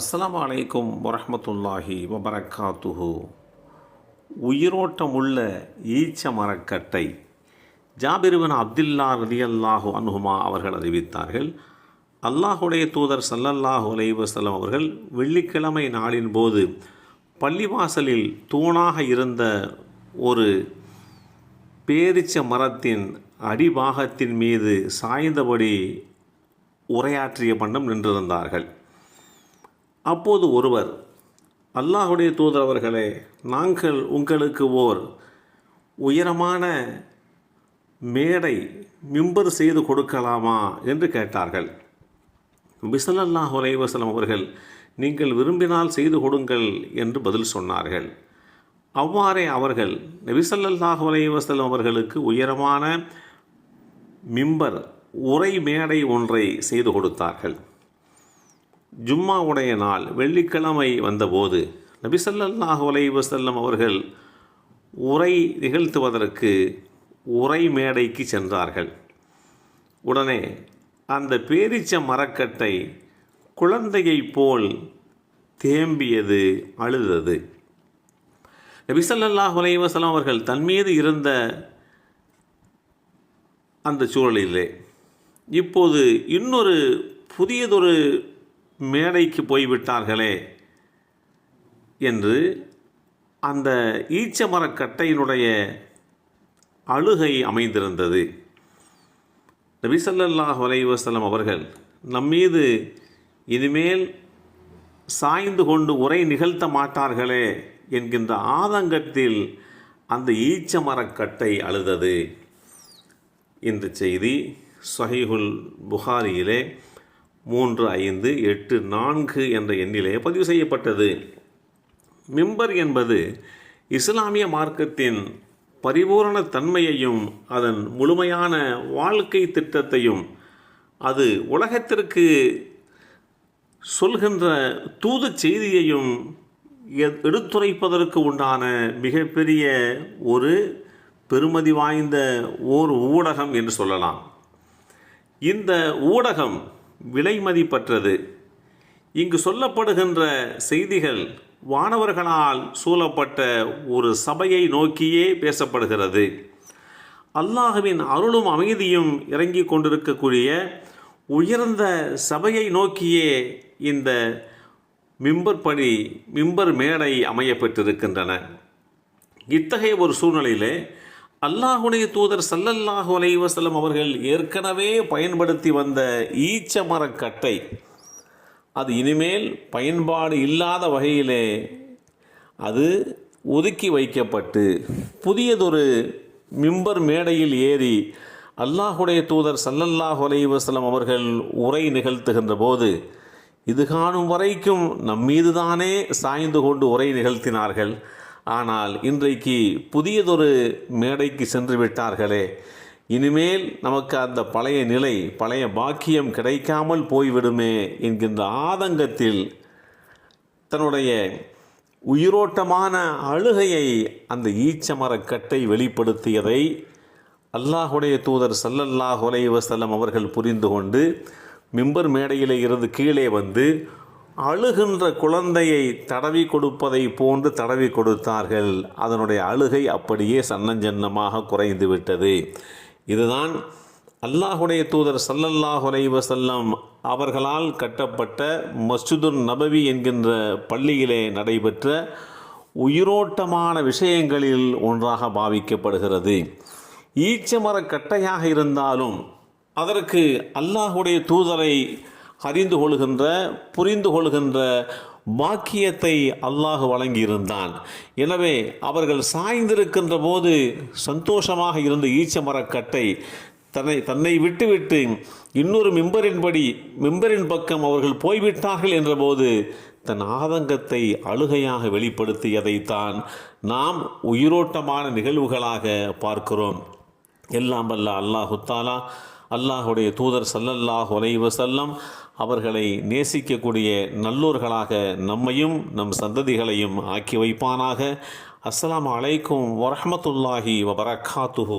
அஸ்லாம் அலைக்கும் வரமத்துல்லாஹி வபரக்காத்துஹு. உயிரோட்டமுள்ள ஈச்ச மரக்கட்டை ஜாபிருவன் அப்துல்லா ரலியல்லாஹு அன்ஹுமா அவர்கள் அறிவித்தார்கள். அல்லாஹுடைய தூதர் சல்லல்லாஹு அலைவசலம் அவர்கள் வெள்ளிக்கிழமை நாளின் போது பள்ளிவாசலில் தூணாக இருந்த ஒரு பேரிச்ச மரத்தின் அடிபாகத்தின் மீது சாய்ந்தபடி உரையாற்றிய பண்ணம் நின்றிருந்தார்கள். அப்போது ஒருவர் அல்லாஹுடைய தூதரவர்களே நாங்கள் உங்களுக்கு ஓர் உயரமான மேடை மிம்பர் செய்து கொடுக்கலாமா? என்று கேட்டார்கள். பிசலல்லாஹ் உலைவசலம் அவர்கள் நீங்கள் விரும்பினால் செய்து கொடுங்கள் என்று பதில் சொன்னார்கள். அவ்வாறே அவர்கள் நபிசல்லாஹ் உலைவசலம் அவர்களுக்கு உயரமான மிம்பர் உரை மேடை ஒன்றை செய்து கொடுத்தார்கள். ஜும்மாவுடைய நாள் வெள்ளிக்கிழமை வந்தபோது நபிசல்லாஹ் அலைஹி வஸல்லம் அவர்கள் உரை நிகழ்த்துவதற்கு உரை மேடைக்கு சென்றார்கள். உடனே அந்த பேரிச்ச மரக்கட்டை குழந்தையைப் போல் தேம்பியது அழுதது. நபிசல்லாஹ் அலைஹி அவர்கள் தன் மீது இருந்த அந்த சூழலிலே இப்போது இன்னொரு புதியதொரு மேடைக்கு போய்விட்டார்களே என்று அந்த ஈச்ச மரக்கட்டையினுடைய அழுகை அமைந்திருந்தது. நபிசல்லாஹ் வலைவசலம் அவர்கள் நம்மீது இனிமேல் சாய்ந்து கொண்டு உரை நிகழ்த்த மாட்டார்களே என்கின்ற ஆதங்கத்தில் அந்த ஈச்ச மரக்கட்டை அழுதது. இந்த செய்தி சஹீஹுல் புகாரியிலே மூன்று ஐந்து எட்டு நான்கு என்ற எண்ணிலே பதிவு செய்யப்பட்டது. மிம்பர் என்பது இஸ்லாமிய மார்க்கத்தின் பரிபூரண தன்மையையும் அதன் முழுமையான வாழ்க்கை திட்டத்தையும் அது உலகத்திற்கு சொல்கின்ற தூது செய்தியையும் எடுத்துரைப்பதற்கு உண்டான மிகப்பெரிய ஒரு பெருமதி வாய்ந்த ஓர் ஊடகம் என்று சொல்லலாம். இந்த ஊடகம் விலைமதிப்பற்றது. இங்கு சொல்லப்படுகின்ற செய்திகள் வானவர்களால் சூழப்பட்ட ஒரு சபையை நோக்கியே பேசப்படுகிறது. அல்லாஹுவின் அருளும் அமைதியும் இறங்கி கொண்டிருக்கக்கூடிய உயர்ந்த சபையை நோக்கியே இந்த மிம்பர் பணி மிம்பர் மேடை அமையப்பட்டிருக்கின்றன இத்தகைய ஒரு சூழ்நிலையிலே அல்லாஹுடைய தூதர் சல்லல்லாஹு அலைவசலம் அவர்கள் ஏற்கனவே பயன்படுத்தி வந்த ஈச்ச மரக்கட்டை அது இனிமேல் பயன்பாடு இல்லாத வகையிலே அது ஒதுக்கி வைக்கப்பட்டு புதியதொரு மிம்பர் மேடையில் ஏறி அல்லாஹுடைய தூதர் சல்லல்லாஹு அலைவசலம் அவர்கள் உரை நிகழ்த்துகின்ற போது இது காணும் வரைக்கும் நம்மீதுதானே சாய்ந்து கொண்டு உரை நிகழ்த்தினார்கள். ஆனால் இன்றைக்கு புதியதொரு மேடைக்கு சென்று விட்டார்களே. இனிமேல் நமக்கு அந்த பழைய நிலை பழைய பாக்கியம் கிடைக்காமல் போய்விடுமே என்கின்ற ஆதங்கத்தில் தன்னுடைய உயிரோட்டமான அழுகையை அந்த ஈச்சமரக்கட்டை வெளிப்படுத்தியதை அல்லாஹுடைய தூதர் சல்லல்லாஹ் அலைஹி அவர்கள் புரிந்து கொண்டு மிம்பர் மேடையிலே இருந்து கீழே வந்து அழுகின்ற குழந்தையை தடவி கொடுப்பதை போன்று தடவி கொடுத்தார்கள். அதனுடைய அழுகை அப்படியே சன்னஞ்சன்னமாக குறைந்து விட்டது. இதுதான் அல்லாஹுடைய தூதர் சல்லல்லாஹு செல்லம் அவர்களால் கட்டப்பட்ட மஸ்ஜிதுன் நபவி என்கின்ற பள்ளியிலே நடைபெற்ற உயிரோட்டமான விஷயங்களில் ஒன்றாக பாவிக்கப்படுகிறது. ஈச்சமர கட்டையாக இருந்தாலும் அதற்கு அல்லாஹுடைய தூதரை அறிந்து கொள்கின்ற புரிந்து கொள்கின்ற பாக்கியத்தை அல்லாஹ் வழங்கியிருந்தான். எனவே அவர்கள் சாய்ந்திருக்கின்ற போது சந்தோஷமாக இருந்த ஈச்ச மரக்கட்டை தன்னை தன்னை விட்டுவிட்டு இன்னொரு மிம்பரின்படி மிம்பரின் பக்கம் அவர்கள் போய்விட்டார்கள் என்றபோது தன் ஆதங்கத்தை அழுகையாக வெளிப்படுத்தியதைத்தான் நாம் உயிரோட்டமான நிகழ்வுகளாக பார்க்கிறோம். எல்லாம் வல்ல அல்லாஹுத்தாலா அல்லாஹுடைய தூதர் சல்லல்லாஹ் அலைஹி வஸல்லம் அவர்களை நேசிக்கக்கூடிய நல்லோர்களாக நம்மையும் நம் சந்ததிகளையும் ஆக்கி வைப்பானாக. அஸ்லாம் அலைக்கும் வரமத்துல்லாஹி வபரகாத்துஹூ